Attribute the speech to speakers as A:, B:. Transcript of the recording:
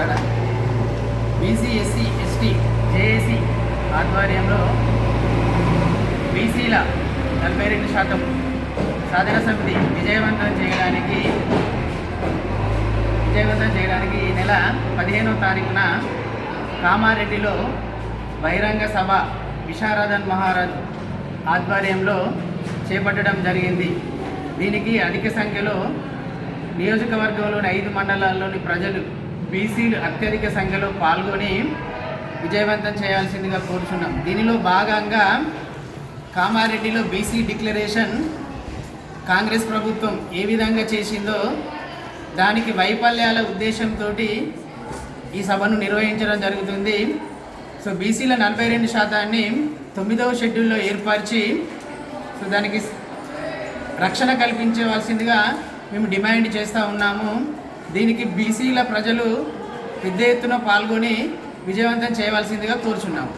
A: కాడ BC SC ST JAC ఆధ్వర్యంలో బీసీల నలభై రెండు శాతం సాధన సమితి విజయవంతం చేయడానికి విజయవంతం చేయడానికి ఈ నెల పదిహేనో తారీఖున కామారెడ్డిలో బహిరంగ సభ విశారదన్ మహారాజ్ ఆధ్వర్యంలో చేపట్టడం జరిగింది. దీనికి అధిక సంఖ్యలో నియోజకవర్గంలోని ఐదు మండలాల్లోని ప్రజలు బీసీలు అత్యధిక సంఖ్యలో పాల్గొని విజయవంతం చేయాల్సిందిగా కోరుచున్నాం. దీనిలో భాగంగా కామారెడ్డిలో బీసీ డిక్లరేషన్ కాంగ్రెస్ ప్రభుత్వం ఏ విధంగా చేసిందో దానికి వైఫల్యాల ఉద్దేశంతో ఈ సభను నిర్వహించడం జరుగుతుంది. సో బీసీల నలభై రెండు శాతాన్ని తొమ్మిదవ షెడ్యూల్లో ఏర్పరిచి సో దానికి రక్షణ కల్పించవలసిందిగా మేము డిమాండ్ చేస్తూ ఉన్నాము. దీనికి బీసీల ప్రజలు పెద్ద ఎత్తున పాల్గొని విజయవంతం చేయవలసిందిగా కోరుచున్నాము.